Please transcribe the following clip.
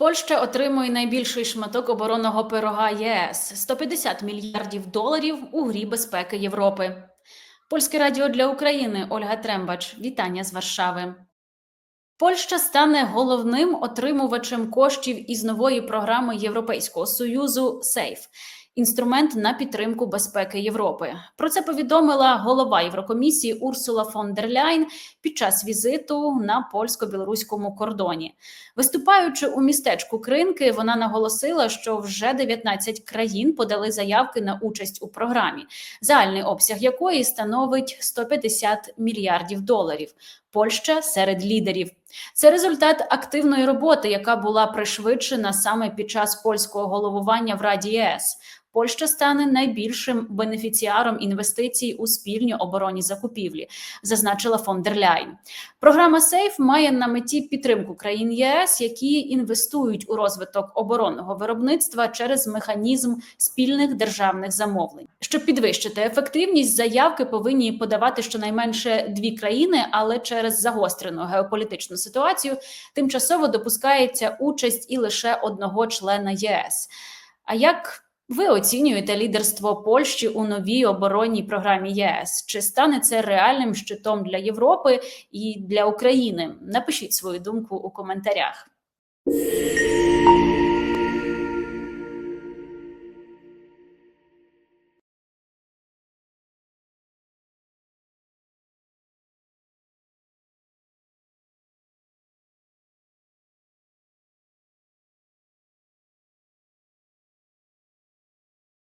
Польща отримує найбільший шматок оборонного пирога ЄС 150 мільярдів доларів у грі безпеки Європи. Польське радіо для України Ольга Трембач. Вітання з Варшави. Польща стане головним отримувачем коштів із нової програми Європейського союзу СЕЙФ. Інструмент на підтримку безпеки Європи. Про це повідомила голова Єврокомісії Урсула фон дер Ляйн під час візиту на польсько-білоруському кордоні. Виступаючи у містечку Кринки, вона наголосила, що вже 19 країн подали заявки на участь у програмі, загальний обсяг якої становить 150 мільярдів доларів. Польща серед лідерів. Це результат активної роботи, яка була пришвидшена саме під час польського головування в Раді ЄС. Польща стане найбільшим бенефіціаром інвестицій у спільні оборонні закупівлі, зазначила фон дер Ляйн. Програма СЕЙФ має на меті підтримку країн ЄС, які інвестують у розвиток оборонного виробництва через механізм спільних державних замовлень. Щоб підвищити ефективність, заявки повинні подавати щонайменше дві країни, але через загострену геополітичну ситуацію тимчасово допускається участь і лише одного члена ЄС. А як ви оцінюєте лідерство Польщі у новій оборонній програмі ЄС? Чи стане це реальним щитом для Європи і для України? Напишіть свою думку у коментарях.